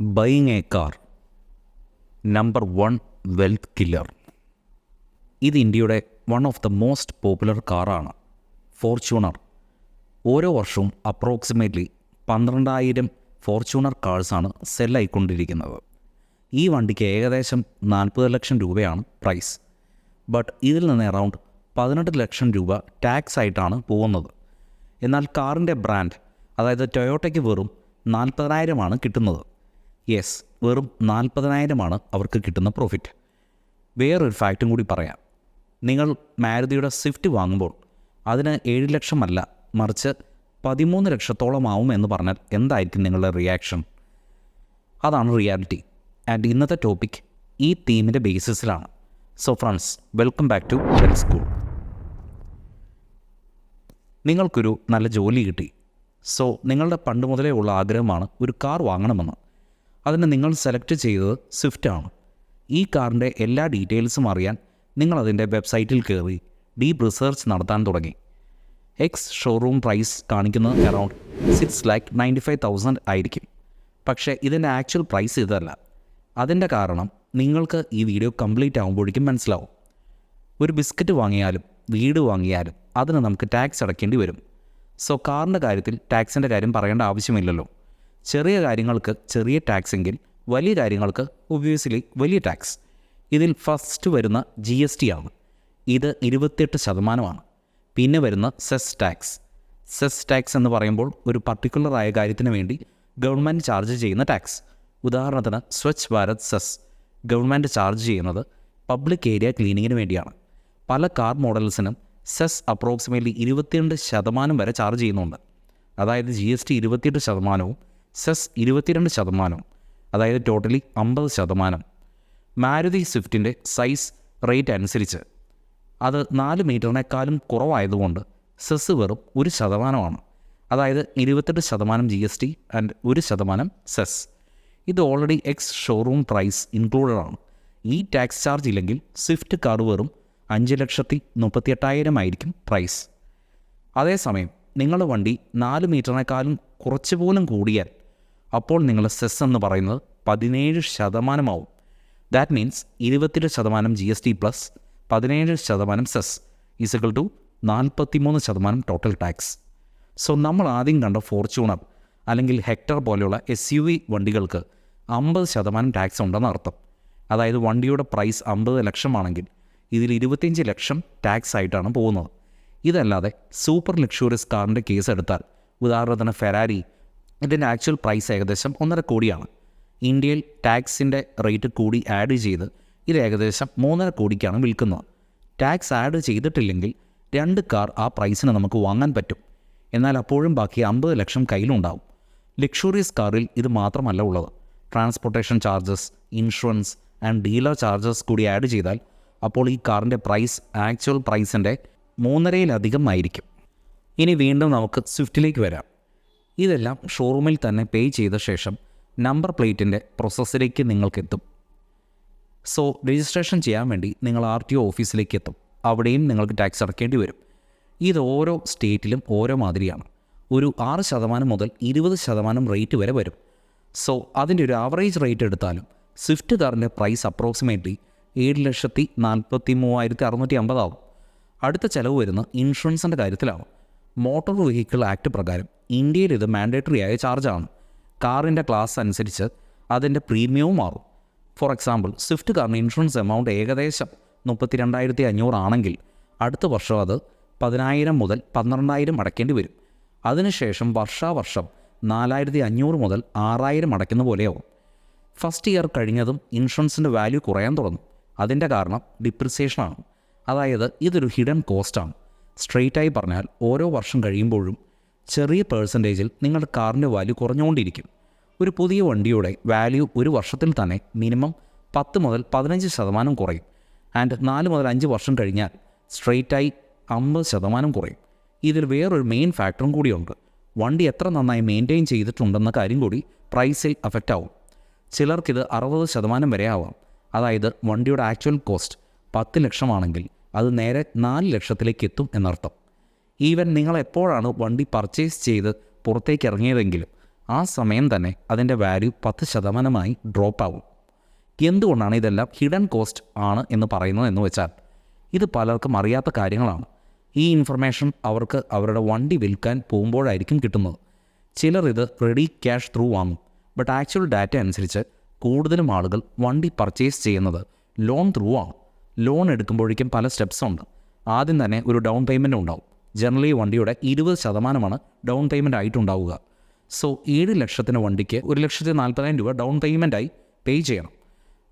Buying a car number one wealth killer. ഇത് ഇന്ത്യയുടെ one of the most popular കാറാണ് Fortuner. ഓരോ വർഷവും അപ്രോക്സിമേറ്റ്ലി പന്ത്രണ്ടായിരം ഫോർച്യൂണർ കാഴ്സാണ് സെല്ലായിക്കൊണ്ടിരിക്കുന്നത് ഈ വണ്ടിക്ക് ഏകദേശം നാൽപ്പത് ലക്ഷം രൂപയാണ് പ്രൈസ് ബട്ട് ഇതിൽ നിന്ന് അറൗണ്ട് പതിനെട്ട് ലക്ഷം രൂപ ടാക്സ് ആയിട്ടാണ് പോകുന്നത്. എന്നാൽ കാറിന്റെ ബ്രാൻഡ് അതായത് ടൊയോട്ടയ്ക്ക് വെറും നാൽപ്പതിനായിരമാണ് കിട്ടുന്നത്. യെസ് വെറും നാൽപ്പതിനായിരമാണ് അവർക്ക് കിട്ടുന്ന പ്രോഫിറ്റ് വേറൊരു ഫാക്റ്റും കൂടി പറയാം. നിങ്ങൾ മാരുതിയുടെ സ്വിഫ്റ്റ് വാങ്ങുമ്പോൾ അതിന് ഏഴ് ലക്ഷമല്ല മറിച്ച് പതിമൂന്ന് ലക്ഷത്തോളം ആവും എന്ന് പറഞ്ഞാൽ എന്തായിരിക്കും നിങ്ങളുടെ റിയാക്ഷൻ അതാണ് റിയാലിറ്റി ആൻഡ് ഇന്നത്തെ ടോപ്പിക് ഈ തീമിന്റെ ബേസിസിലാണ് so friends welcome back to well school നിങ്ങൾക്കൊരു നല്ല ജോലി കിട്ടി. സോ നിങ്ങളുടെ പണ്ട് മുതലേ ഉള്ള ആഗ്രഹമാണ് ഒരു കാർ വാങ്ങണമെന്ന്. അതിന് നിങ്ങൾ സെലക്ട് ചെയ്തത് സ്വിഫ്റ്റ് ആണ്. ഈ കാറിന്റെ എല്ലാ ഡീറ്റെയിൽസും അറിയാൻ നിങ്ങൾ അതിന്റെ വെബ്സൈറ്റിൽ കയറി ഡീപ്പ് റിസർച്ച് നടത്താൻ തുടങ്ങി. എക്സ് ഷോറൂം പ്രൈസ് കാണിക്കുന്നത് around six lakh ninety five thousand ആയിരിക്കും. പക്ഷേ ഇതിന്റെ ആക്ച്വൽ പ്രൈസ് ഇതല്ല. അതിന്റെ കാരണം നിങ്ങൾക്ക് ഈ വീഡിയോ കംപ്ലീറ്റ് ആകുമ്പോഴേക്കും മനസ്സിലാവും. ഒരു ബിസ്ക്കറ്റ് വാങ്ങിയാലും വീട് വാങ്ങിയാലും അതിന് നമുക്ക് ടാക്സ് അടയ്ക്കേണ്ടി വരും. സോ കാറിന്റെ കാര്യത്തിൽ ടാക്സിന്റെ കാര്യം പറയേണ്ട ആവശ്യമില്ലല്ലോ. ചെറിയ കാര്യങ്ങൾക്ക് ചെറിയ ടാക്സ് എങ്കിൽ വലിയ കാര്യങ്ങൾക്ക് ഒബ്വിയസ്ലി വലിയ ടാക്സ് ഇതിൽ ഫസ്റ്റ് വരുന്ന ജി എസ് ടി ആണ്. ഇത് ഇരുപത്തിയെട്ട് ശതമാനമാണ്. പിന്നെ വരുന്ന സെസ് ടാക്സ് സെസ് ടാക്സ് എന്ന് പറയുമ്പോൾ ഒരു പർട്ടിക്കുലർ ആയ കാര്യത്തിന് വേണ്ടി ഗവൺമെന്റ് ചാർജ് ചെയ്യുന്ന ടാക്സ് ഉദാഹരണത്തിന് Swachh Bharat cess government charge ചെയ്യുന്നത് പബ്ലിക് ഏരിയ ക്ലീനിങ്ങിന് വേണ്ടിയാണ്. പല കാർ മോഡൽസിനും സെസ് അപ്രോക്സിമേറ്റ്ലി ഇരുപത്തിരണ്ട് ശതമാനം വരെ ചാർജ് ചെയ്യുന്നുണ്ട്. അതായത് ജി എസ് ടി ഇരുപത്തിയെട്ട് ശതമാനവും സെസ് ഇരുപത്തിരണ്ട് ശതമാനം അതായത് ടോട്ടലി അമ്പത് ശതമാനം. മാരുതി സ്വിഫ്റ്റിന്റെ സൈസ് റേറ്റ് അനുസരിച്ച് അത് നാല് മീറ്ററിനേക്കാളും കുറവായതുകൊണ്ട് സെസ് വെറും ഒരു ശതമാനമാണ്. അതായത് ഇരുപത്തെട്ട് ശതമാനം ജി എസ് ടി ആൻഡ് ഒരു ശതമാനം സെസ്. ഇത് already ex showroom price included ആണ്. ഈ ടാക്സ് ചാർജ് ഇല്ലെങ്കിൽ സ്വിഫ്റ്റ് കാർ വെറും അഞ്ച് ലക്ഷത്തി മുപ്പത്തി എട്ടായിരം ആയിരിക്കും പ്രൈസ്. അതേസമയം നിങ്ങളുടെ വണ്ടി നാല് മീറ്ററിനേക്കാളും കുറച്ച് പോലും കൂടിയാൽ അപ്പോൾ നിങ്ങളുടെ സെസ് എന്ന് പറയുന്നത് പതിനേഴ് ശതമാനമാവും. ദാറ്റ് മീൻസ് ഇരുപത്തിരണ്ട് ശതമാനം ജി എസ് ടി പ്ലസ് പതിനേഴ് ശതമാനം സെസ് ഈസകൾ ടു നാൽപ്പത്തിമൂന്ന് ശതമാനം ടോട്ടൽ ടാക്സ് സോ നമ്മൾ ആദ്യം കണ്ട ഫോർച്യൂണർ അല്ലെങ്കിൽ ഹെക്ടർ പോലെയുള്ള എസ് യു വി വണ്ടികൾക്ക് അമ്പത് ശതമാനം ടാക്സ് ഉണ്ടെന്ന് അർത്ഥം. അതായത് വണ്ടിയുടെ പ്രൈസ് അമ്പത് ലക്ഷമാണെങ്കിൽ ഇതിൽ ഇരുപത്തിയഞ്ച് ലക്ഷം ടാക്സ് ആയിട്ടാണ് പോകുന്നത്. ഇതല്ലാതെ സൂപ്പർ ലക്ഷൂറിയസ് കാറിന്റെ കേസ് എടുത്താൽ ഉദാഹരണത്തിന് ഫെരാരി ഇതിന്റെ ആക്ച്വൽ പ്രൈസ് ഏകദേശം ഒന്നര കോടിയാണ്. ഇന്ത്യയിൽ ടാക്സിന്റെ റേറ്റ് കൂടി ആഡ് ചെയ്ത് ഇത് ഏകദേശം മൂന്നര കോടിക്കാണ് വിൽക്കുന്നത്. ടാക്സ് ആഡ് ചെയ്തിട്ടില്ലെങ്കിൽ രണ്ട് കാർ ആ പ്രൈസിന് നമുക്ക് വാങ്ങാൻ പറ്റും. എന്നാൽ അപ്പോഴും ബാക്കി അമ്പത് ലക്ഷം കയ്യിലുണ്ടാവും. ലക്ഷൂറിയസ് കാറിൽ ഇത് മാത്രമല്ല ഉള്ളത്. Transportation charges insurance and dealer charges കൂടി ആഡ് ചെയ്താൽ അപ്പോൾ ഈ കാറിന്റെ പ്രൈസ് ആക്ച്വൽ പ്രൈസിന്റെ മൂന്നരയിലധികം ആയിരിക്കും. ഇനി വീണ്ടും നമുക്ക് സ്വിഫ്റ്റിലേക്ക് വരാം. ഇതെല്ലാം ഷോറൂമിൽ തന്നെ പേ ചെയ്ത ശേഷം നമ്പർ പ്ലേറ്റിന്റെ പ്രോസസ്സിലേക്ക് നിങ്ങൾക്കെത്തും. സോ രജിസ്ട്രേഷൻ ചെയ്യാൻ വേണ്ടി നിങ്ങൾ ആർ ടി ഒ ഓഫീസിലേക്ക് എത്തും അവിടെയും നിങ്ങൾക്ക് ടാക്സ് അടക്കേണ്ടി വരും. ഇത് ഓരോ സ്റ്റേറ്റിലും ഓരോ മാതിരിയാണ്. ഒരു ആറ് ശതമാനം മുതൽ ഇരുപത് ശതമാനം റേറ്റ് വരെ വരും. സോ അതിന്റെ ഒരു ആവറേജ് റേറ്റ് എടുത്താലും സ്വിഫ്റ്റ് കാറിന്റെ പ്രൈസ് അപ്രോക്സിമേറ്റ്ലി ഏഴ് ലക്ഷത്തി നാൽപ്പത്തി മൂവായിരത്തി അറുന്നൂറ്റി അമ്പതാവും. അടുത്ത ചിലവ് വരുന്ന ഇൻഷുറൻസിന്റെ കാര്യത്തിലാണ്. മോട്ടോർ വെഹിക്കിൾ ആക്ട് പ്രകാരം ഇന്ത്യയിൽ ഇത് മാൻഡേറ്ററി ആയ ചാർജാണ് കാറിന്റെ ക്ലാസ് അനുസരിച്ച് അതിന്റെ പ്രീമിയവും മാറും. ഫോർ എക്സാമ്പിൾ സ്വിഫ്റ്റ് കാറിന് ഇൻഷുറൻസ് എമൗണ്ട് ഏകദേശം മുപ്പത്തി രണ്ടായിരത്തി അഞ്ഞൂറാണെങ്കിൽ അടുത്ത വർഷം അത് പതിനായിരം മുതൽ പന്ത്രണ്ടായിരം അടയ്ക്കേണ്ടി വരും. അതിനുശേഷം വർഷാവർഷം നാലായിരത്തി അഞ്ഞൂറ് മുതൽ ആറായിരം അടയ്ക്കുന്ന പോലെയാവും. ഫസ്റ്റ് ഇയർ കഴിഞ്ഞതും ഇൻഷുറൻസിന്റെ വാല്യൂ കുറയാൻ തുടങ്ങും. അതിന്റെ കാരണം ഡിപ്രിസിയേഷനാണ് അതായത് ഇതൊരു ഹിഡൻ കോസ്റ്റാണ് സ്ട്രെയിറ്റായി പറഞ്ഞാൽ ഓരോ വർഷം കഴിയുമ്പോഴും ചെറിയ പേഴ്സന്റേജിൽ നിങ്ങളുടെ കാറിന്റെ വാല്യൂ കുറഞ്ഞുകൊണ്ടിരിക്കും. ഒരു പുതിയ വണ്ടിയുടെ വാല്യൂ ഒരു വർഷത്തിൽ തന്നെ മിനിമം പത്ത് മുതൽ പതിനഞ്ച് ശതമാനം കുറയും. ആൻഡ് നാല് മുതൽ അഞ്ച് വർഷം കഴിഞ്ഞാൽ സ്ട്രെയിറ്റായി അമ്പത് ശതമാനം കുറയും. ഇതിൽ വേറൊരു മെയിൻ ഫാക്ടറും കൂടിയുണ്ട്. വണ്ടി എത്ര നന്നായി മെയിന്റെയിൻ ചെയ്തിട്ടുണ്ടെന്ന കാര്യം കൂടി പ്രൈസിൽ അഫക്റ്റ് ആവും. ചിലർക്കിത് അറുപത് ശതമാനം വരെ ആവാം. അതായത് വണ്ടിയുടെ ആക്ച്വൽ കോസ്റ്റ് പത്ത് ലക്ഷമാണെങ്കിൽ അത് നേരെ നാല് ലക്ഷത്തിലേക്ക് എത്തും എന്നർത്ഥം. ഈവൻ നിങ്ങൾ എപ്പോഴാണ് വണ്ടി പർച്ചേസ് ചെയ്ത് പുറത്തേക്ക് ഇറങ്ങിയതെങ്കിലും ആ സമയം തന്നെ അതിന്റെ വാല്യൂ പത്ത് ശതമാനമായി ഡ്രോപ്പ് ആവും. എന്തുകൊണ്ടാണ് ഇതെല്ലാം ഹിഡൻ കോസ്റ്റ് ആണ് എന്ന് പറയുന്നത് എന്ന് വെച്ചാൽ ഇത് പലർക്കും അറിയാത്ത കാര്യങ്ങളാണ്. ഈ ഇൻഫർമേഷൻ അവർക്ക് അവരുടെ വണ്ടി വിൽക്കാൻ പോകുമ്പോഴായിരിക്കും കിട്ടുന്നത്. ചിലർ ഇത് റെഡി ക്യാഷ് ത്രൂ വാങ്ങും. ബട്ട് ആക്ച്വൽ ഡാറ്റ അനുസരിച്ച് കൂടുതലും ആളുകൾ വണ്ടി പർച്ചേസ് ചെയ്യുന്നത് ലോൺ ത്രൂ ആണ് ലോൺ എടുക്കുമ്പോഴേക്കും പല സ്റ്റെപ്സും ഉണ്ട്. ആദ്യം തന്നെ ഒരു ഡൗൺ പേയ്മെന്റ് ഉണ്ടാവും. ജനറലി വണ്ടിയുടെ ഇരുപത് ശതമാനമാണ് ഡൗൺ പേയ്മെന്റ് ആയിട്ടുണ്ടാവുക. സോ ഏഴ് ലക്ഷത്തിന് വണ്ടിക്ക് ഒരു ലക്ഷത്തി നാൽപ്പതിനായിരം രൂപ ഡൗൺ പേയ്മെന്റായി പേ ചെയ്യണം.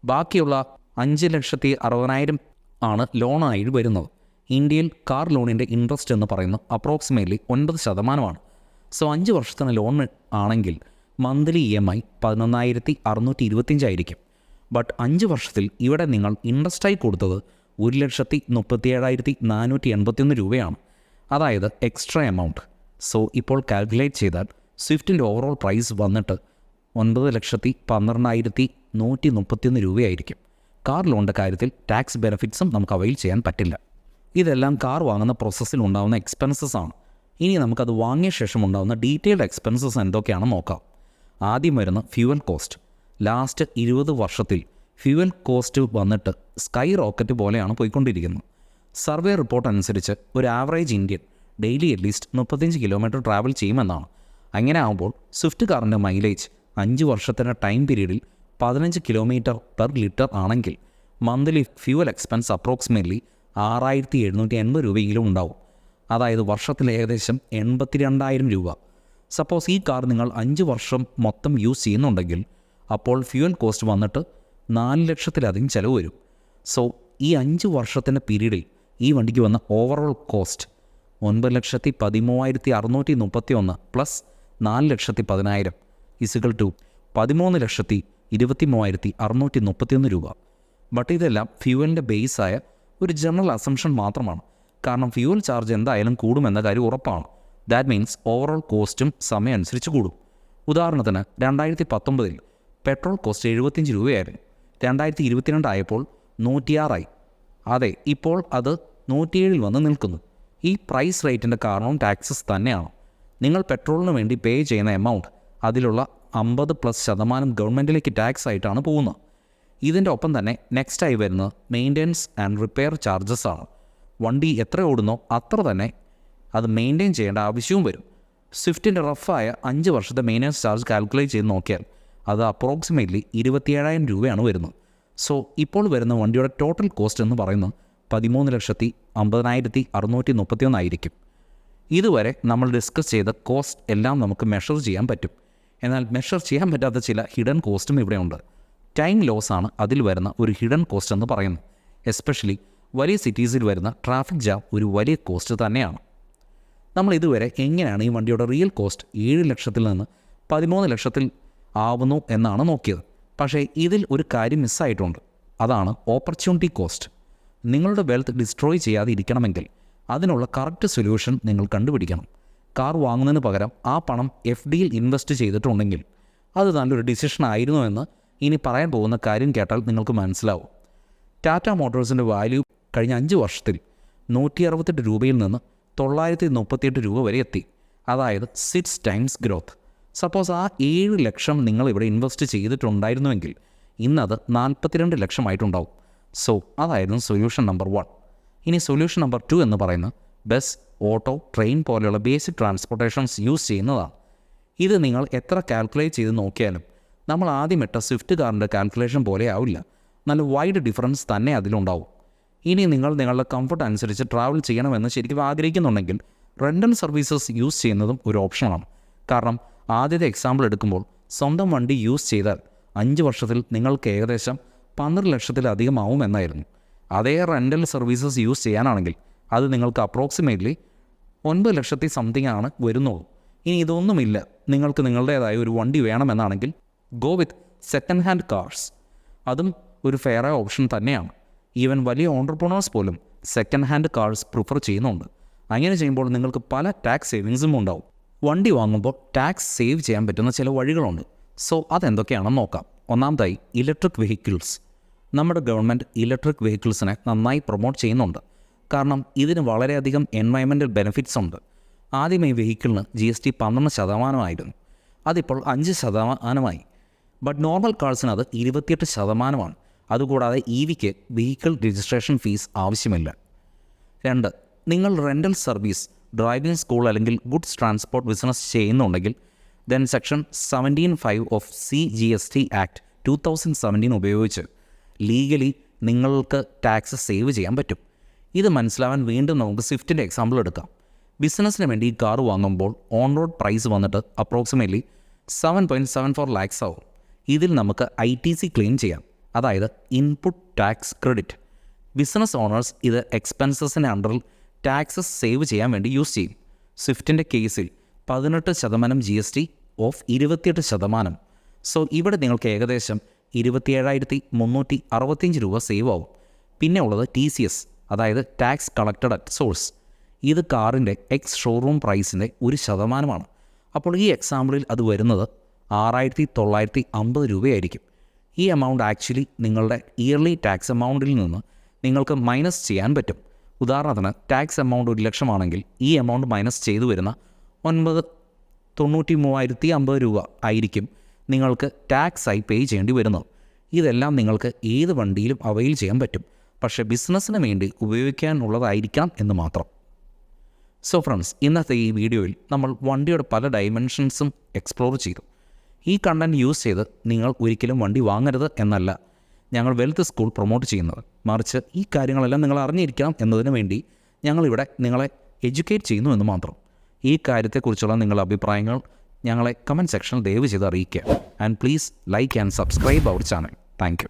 ബാക്കിയുള്ള അഞ്ച് ലക്ഷത്തി അറുപതിനായിരം ആണ് ലോണായി വരുന്നത്. ഇന്ത്യയിൽ കാർ ലോണിന്റെ ഇൻട്രസ്റ്റ് എന്ന് പറയുന്നത് അപ്രോക്സിമേറ്റ്ലി ഒൻപത് ശതമാനമാണ്. സോ അഞ്ച് വർഷത്തിന് ലോൺ ആണെങ്കിൽ മന്ത്ലി ഇ എം ഐ പതിനൊന്നായിരത്തി അറുന്നൂറ്റി ഇരുപത്തിയഞ്ചായിരിക്കും ബട്ട് അഞ്ച് വർഷത്തിൽ ഇവിടെ നിങ്ങൾ ഇൻട്രസ്റ്റായി കൊടുത്തത് ഒരു ലക്ഷത്തി മുപ്പത്തി ഏഴായിരത്തി നാനൂറ്റി എൺപത്തിയൊന്ന് രൂപയാണ്. അതായത് എക്സ്ട്രാ എമൗണ്ട് സോ ഇപ്പോൾ കാൽക്കുലേറ്റ് ചെയ്താൽ സ്വിഫ്റ്റിന്റെ ഓവറോൾ പ്രൈസ് വന്നിട്ട് ഒൻപത് ലക്ഷത്തി പന്ത്രണ്ടായിരത്തി നൂറ്റി മുപ്പത്തിയൊന്ന് രൂപയായിരിക്കും. കാർ ലോണിന്റെ കാര്യത്തിൽ ടാക്സ് ബെനിഫിറ്റ്സും നമുക്ക് അവയിൽ ചെയ്യാൻ പറ്റില്ല. ഇതെല്ലാം കാർ വാങ്ങുന്ന പ്രോസസ്സിൽ ഉണ്ടാകുന്ന എക്സ്പെൻസസ് ആണ്. ഇനി നമുക്കത് വാങ്ങിയ ശേഷം ഉണ്ടാകുന്ന ഡീറ്റെയിൽഡ് എക്സ്പെൻസസ് എന്തൊക്കെയാണെന്ന് നോക്കാം. ആദ്യം വരുന്ന ഫ്യൂവൽ കോസ്റ്റ് ലാസ്റ്റ് ഇരുപത് വർഷത്തിൽ ഫ്യുവൽ കോസ്റ്റ് വന്നിട്ട് സ്കൈ റോക്കറ്റ് പോലെയാണ് പോയിക്കൊണ്ടിരിക്കുന്നത്. സർവേ റിപ്പോർട്ട് അനുസരിച്ച് ഒരു average Indian daily at least മുപ്പത്തഞ്ച് കിലോമീറ്റർ ട്രാവൽ ചെയ്യുമെന്നാണ്. അങ്ങനെ ആകുമ്പോൾ സ്വിഫ്റ്റ് കാറിന്റെ മൈലേജ് അഞ്ച് വർഷത്തിന്റെ ടൈം പീരീഡിൽ പതിനഞ്ച് കിലോമീറ്റർ പെർ ലിറ്റർ ആണെങ്കിൽ മന്ത്ലി ഫ്യൂവൽ എക്സ്പെൻസ് അപ്രോക്സിമേറ്റ്ലി ആറായിരത്തി എഴുന്നൂറ്റി എൺപത് രൂപയെങ്കിലും ഉണ്ടാവും. അതായത് വർഷത്തിൽ ഏകദേശം എൺപത്തി രണ്ടായിരം രൂപ. സപ്പോസ് ഈ കാർ നിങ്ങൾ അഞ്ച് വർഷം മൊത്തം യൂസ് ചെയ്യുന്നുണ്ടെങ്കിൽ അപ്പോൾ ഫ്യൂവൽ കോസ്റ്റ് വന്നിട്ട് നാല് ലക്ഷത്തിലധികം ചിലവ് വരും. സോ ഈ അഞ്ച് വർഷത്തിന്റെ പീരീഡിൽ ഈ വണ്ടിക്ക് വന്ന ഓവറോൾ കോസ്റ്റ് ഒൻപത് ലക്ഷത്തി പതിമൂവായിരത്തി അറുന്നൂറ്റി മുപ്പത്തി ഒന്ന് പ്ലസ് നാല് ലക്ഷത്തി പതിനായിരം ഇസുകൾ ടു പതിമൂന്ന് ലക്ഷത്തി ഇരുപത്തി മൂവായിരത്തി അറുന്നൂറ്റി മുപ്പത്തിയൊന്ന് രൂപ. ബട്ട് ഇതെല്ലാം ഫ്യൂവലിന്റെ ബേസായ ഒരു ജനറൽ അസംഷൻ മാത്രമാണ്. കാരണം ഫ്യൂവൽ ചാർജ് എന്തായാലും കൂടുമെന്ന കാര്യം ഉറപ്പാണ്. ദാറ്റ് മീൻസ് ഓവറോൾ കോസ്റ്റും സമയം അനുസരിച്ച് കൂടും. ഉദാഹരണത്തിന് രണ്ടായിരത്തി പത്തൊമ്പതിൽ പെട്രോൾ കോസ്റ്റ് എഴുപത്തിയഞ്ച് രൂപയായിരുന്നു. രണ്ടായിരത്തി ഇരുപത്തിരണ്ടായപ്പോൾ നൂറ്റിയാറായി. അതെ ഇപ്പോൾ അത് നൂറ്റിയേഴിൽ വന്ന് നിൽക്കുന്നു. ഈ പ്രൈസ് റേറ്റിന്റെ കാരണവും ടാക്സസ് തന്നെയാണ്. നിങ്ങൾ പെട്രോളിന് വേണ്ടി പേ ചെയ്യുന്ന എമൗണ്ട് അതിലുള്ള അമ്പത് പ്ലസ് ശതമാനം ഗവൺമെന്റിലേക്ക് ടാക്സ് ആയിട്ടാണ് പോകുന്നത്. ഇതിന്റെ ഒപ്പം തന്നെ നെക്സ്റ്റ് ആയി വരുന്നത് മെയിന്റെനൻസ് ആൻഡ് റിപ്പയർ ചാർജസ് ആണ്. വണ്ടി എത്ര ഓടുന്നോ അത്ര തന്നെ അത് മെയിന്റെയിൻ ചെയ്യേണ്ട ആവശ്യവും വരും. സ്വിഫ്റ്റിന്റെ റഫായ അഞ്ച് വർഷത്തെ മെയിന്റെനൻസ് ചാർജ് കാൽക്കുലേറ്റ് ചെയ്ത് നോക്കിയാൽ അത് അപ്രോക്സിമേറ്റ്ലി ഇരുപത്തിയേഴായിരം രൂപയാണ് വരുന്നത്. സോ ഇപ്പോൾ വരുന്ന വണ്ടിയുടെ ടോട്ടൽ കോസ്റ്റ് എന്ന് പറയുന്നത് പതിമൂന്ന് ലക്ഷത്തി അമ്പതിനായിരത്തി അറുന്നൂറ്റി മുപ്പത്തിയൊന്നായിരിക്കും ഇതുവരെ നമ്മൾ ഡിസ്കസ് ചെയ്ത കോസ്റ്റ് എല്ലാം നമുക്ക് മെഷർ ചെയ്യാൻ പറ്റും. എന്നാൽ മെഷർ ചെയ്യാൻ പറ്റാത്ത ചില ഹിഡൻ കോസ്റ്റും ഇവിടെയുണ്ട്. ടൈം ലോസ് ആണ് അതിൽ വരുന്ന ഒരു ഹിഡൻ കോസ്റ്റ് എന്ന് പറയുന്നത്. എസ്പെഷ്യലി വലിയ സിറ്റീസിൽ വരുന്ന ട്രാഫിക് ജാം ഒരു വലിയ കോസ്റ്റ് തന്നെയാണ്. നമ്മൾ ഇതുവരെ എങ്ങനെയാണ് ഈ വണ്ടിയുടെ റിയൽ കോസ്റ്റ് ഏഴ് ലക്ഷത്തിൽ നിന്ന് പതിമൂന്ന് ലക്ഷത്തിൽ ആവുന്നു എന്നാണ് നോക്കിയത്. പക്ഷേ ഇതിൽ ഒരു കാര്യം മിസ്സായിട്ടുണ്ട്. അതാണ് ഓപ്പർച്യൂണിറ്റി കോസ്റ്റ് നിങ്ങളുടെ വെൽത്ത് ഡിസ്ട്രോയ് ചെയ്യാതെ ഇരിക്കണമെങ്കിൽ അതിനുള്ള കറക്റ്റ് സൊല്യൂഷൻ നിങ്ങൾ കണ്ടുപിടിക്കണം. കാർ വാങ്ങുന്നതിന് പകരം ആ പണം എഫ് ഡിയിൽ ഇൻവെസ്റ്റ് ചെയ്തിട്ടുണ്ടെങ്കിൽ അത് നല്ലൊരു ഡിസിഷൻ ആയിരുന്നു എന്ന് ഇനി പറയാൻ പോകുന്ന കാര്യം കേട്ടാൽ നിങ്ങൾക്ക് മനസ്സിലാവും. ടാറ്റ മോട്ടോഴ്സിന്റെ വാല്യൂ കഴിഞ്ഞ അഞ്ച് വർഷത്തിൽ നൂറ്റി അറുപത്തെട്ട് രൂപയിൽ നിന്ന് തൊള്ളായിരത്തി മുപ്പത്തിയെട്ട് രൂപ വരെ എത്തി. അതായത് സിക്സ് ടൈംസ് ഗ്രോത്ത് സപ്പോസ് ആ ഏഴ് ലക്ഷം നിങ്ങൾ ഇവിടെ ഇൻവെസ്റ്റ് ചെയ്തിട്ടുണ്ടായിരുന്നുവെങ്കിൽ ഇന്നത് നാൽപ്പത്തിരണ്ട് ലക്ഷമായിട്ടുണ്ടാവും. സോ അതായിരുന്നു സൊല്യൂഷൻ നമ്പർ വൺ ഇനി സൊല്യൂഷൻ നമ്പർ ടു എന്ന് പറയുന്നത് ബസ് ഓട്ടോ ട്രെയിൻ പോലെയുള്ള ബേസിക് ട്രാൻസ്പോർട്ടേഷൻസ് യൂസ് ചെയ്യുന്നതാണ്. ഇത് നിങ്ങൾ എത്ര കാൽക്കുലേറ്റ് ചെയ്ത് നോക്കിയാലും നമ്മൾ ആദ്യം ഇട്ട സ്വിഫ്റ്റ് കാറിന്റെ കാൽക്കുലേഷൻ പോലെ ആവില്ല. നല്ല വൈഡ് ഡിഫറൻസ് തന്നെ അതിലുണ്ടാവും. ഇനി നിങ്ങൾ നിങ്ങളുടെ കംഫർട്ട് അനുസരിച്ച് ട്രാവൽ ചെയ്യണമെന്ന് ശരിക്കും ആഗ്രഹിക്കുന്നുണ്ടെങ്കിൽ റെന്റൽ സർവീസസ് യൂസ് ചെയ്യുന്നതും ഒരു ഓപ്ഷനാണ് കാരണം ആദ്യത്തെ എക്സാമ്പിൾ എടുക്കുമ്പോൾ സ്വന്തം വണ്ടി യൂസ് ചെയ്താൽ അഞ്ച് വർഷത്തിൽ നിങ്ങൾക്ക് ഏകദേശം പന്ത്രണ്ട് ലക്ഷത്തിലധികം ആവും എന്നായിരുന്നു. അതേ റെന്റൽ സർവീസസ് യൂസ് ചെയ്യാനാണെങ്കിൽ അത് നിങ്ങൾക്ക് അപ്രോക്സിമേറ്റ്ലി ഒൻപത് ലക്ഷത്തി സംതിങ് ആണ് വരുന്നുള്ളൂ ഇനി ഇതൊന്നുമില്ല. നിങ്ങൾക്ക് നിങ്ങളുടേതായ ഒരു വണ്ടി വേണമെന്നാണെങ്കിൽ go with second hand cars അതും ഒരു ഫെയറായ ഓപ്ഷൻ തന്നെയാണ്. ഈവൻ വലിയ ഓണ്ടർപ്രണേഴ്സ് പോലും സെക്കൻഡ് ഹാൻഡ് കാർസ് പ്രിഫർ ചെയ്യുന്നുണ്ട്. അങ്ങനെ ചെയ്യുമ്പോൾ നിങ്ങൾക്ക് പല ടാക്സ് സേവിങ്സും ഉണ്ടാവും. വണ്ടി വാങ്ങുമ്പോൾ ടാക്സ് സേവ് ചെയ്യാൻ പറ്റുന്ന ചില വഴികളുണ്ട്. സോ അതെന്തൊക്കെയാണെന്ന് നോക്കാം. ഒന്നാമതായി ഇലക്ട്രിക് വെഹിക്കിൾസ് നമ്മുടെ ഗവൺമെന്റ് ഇലക്ട്രിക് വെഹിക്കിൾസിനെ നന്നായി പ്രൊമോട്ട് ചെയ്യുന്നുണ്ട്. കാരണം ഇതിന് വളരെയധികം എൻവയൺമെന്റൽ ബെനിഫിറ്റ്സ് ഉണ്ട്. ആദ്യം ഈ വെഹിക്കിളിന് ജി എസ് ടി പന്ത്രണ്ട് ശതമാനമായിരുന്നു അതിപ്പോൾ അഞ്ച് ശതമാനമായി. ബട്ട് നോർമൽ കാർസിന് അത് ഇരുപത്തിയെട്ട് ശതമാനമാണ്. അതുകൂടാതെ ഇ വിക്ക് വെഹിക്കിൾ രജിസ്ട്രേഷൻ ഫീസ് ആവശ്യമില്ല. രണ്ട് നിങ്ങൾ റെന്റൽ സർവീസ് ഡ്രൈവിംഗ് സ്കൂൾ അല്ലെങ്കിൽ ഗുഡ്സ് ട്രാൻസ്പോർട്ട് ബിസിനസ് ചെയ്യുന്നുണ്ടെങ്കിൽ then section seventeen five of C G S T act two thousand seventeen ഉപയോഗിച്ച് ലീഗലി നിങ്ങൾക്ക് ടാക്സ് സേവ് ചെയ്യാൻ പറ്റും. ഇത് മനസ്സിലാവാൻ വീണ്ടും നമുക്ക് സ്വിഫ്റ്റിന്റെ എക്സാമ്പിൾ എടുക്കാം. ബിസിനസ്സിന് വേണ്ടി ഈ കാർ വാങ്ങുമ്പോൾ ഓൺ റോഡ് പ്രൈസ് വന്നിട്ട് approximately seven point seven four lakhs ആവും. ഇതിൽ നമുക്ക് ഐ ടി സി ക്ലെയിം ചെയ്യാം. അതായത് input tax credit business owners ഇത് എക്സ്പെൻസസിന്റെ അണ്ടറിൽ ടാക്സസ് സേവ് ചെയ്യാൻ വേണ്ടി യൂസ് ചെയ്യും. സ്വിഫ്റ്റിന്റെ കേസിൽ പതിനെട്ട് ശതമാനം ജി എസ് ടി ഓഫ് ഇരുപത്തിയെട്ട് ശതമാനം. സോ ഇവിടെ നിങ്ങൾക്ക് ഏകദേശം ഇരുപത്തിയേഴായിരത്തി മുന്നൂറ്റി അറുപത്തിയഞ്ച് രൂപ സേവ് ആവും. പിന്നെ ഉള്ളത് ടി സി എസ് അതായത് ടാക്സ് കളക്റ്റഡ് അറ്റ് സോഴ്സ് ഇത് കാറിന്റെ എക്സ് ഷോറൂം പ്രൈസിന്റെ ഒരു ശതമാനമാണ്. അപ്പോൾ ഈ എക്സാമ്പിളിൽ അത് വരുന്നത് ആറായിരത്തി തൊള്ളായിരത്തി അമ്പത് രൂപയായിരിക്കും. ഈ എമൗണ്ട് ആക്ച്വലി നിങ്ങളുടെ ഇയർലി ടാക്സ് എമൗണ്ടിൽ നിന്ന് നിങ്ങൾക്ക് മൈനസ് ചെയ്യാൻ പറ്റും. ഉദാഹരണത്തിന് ടാക്സ് എമൗണ്ട് ഒരു ലക്ഷമാണെങ്കിൽ ഈ എമൗണ്ട് മൈനസ് ചെയ്തു വരുന്ന ഒൻപത് തൊണ്ണൂറ്റി മൂവായിരത്തി അമ്പത് രൂപ ആയിരിക്കും നിങ്ങൾക്ക് ടാക്സായി പേ ചെയ്യേണ്ടി വരുന്നത്. ഇതെല്ലാം നിങ്ങൾക്ക് ഏത് വണ്ടിയിലും അവയിൽ ചെയ്യാൻ പറ്റും. പക്ഷേ ബിസിനസ്സിന് വേണ്ടി ഉപയോഗിക്കാനുള്ളതായിരിക്കാം എന്ന് മാത്രം. സോ ഫ്രണ്ട്സ് ഇന്നത്തെ ഈ വീഡിയോയിൽ നമ്മൾ വണ്ടിയുടെ പല ഡയമെൻഷൻസും എക്സ്പ്ലോർ ചെയ്തു. ഈ കണ്ടന്റ് യൂസ് ചെയ്ത് നിങ്ങൾ ഒരിക്കലും വണ്ടി വാങ്ങരുത് എന്നല്ല. ഞങ്ങൾ വെൽത്ത് സ്കൂൾ പ്രൊമോട്ട് ചെയ്യുന്നത്. മറിച്ച് ഈ കാര്യങ്ങളെല്ലാം നിങ്ങൾ അറിഞ്ഞിരിക്കണം എന്നതിന് വേണ്ടി ഞങ്ങളിവിടെ നിങ്ങളെ എഡ്യൂക്കേറ്റ് ചെയ്യുന്നു എന്ന് മാത്രം. ഈ കാര്യത്തെക്കുറിച്ചുള്ള നിങ്ങളുടെ അഭിപ്രായങ്ങൾ ഞങ്ങളെ കമന്റ് സെക്ഷനിൽ ദയവ് ചെയ്ത് അറിയിക്കുക. And please like and subscribe our channel thank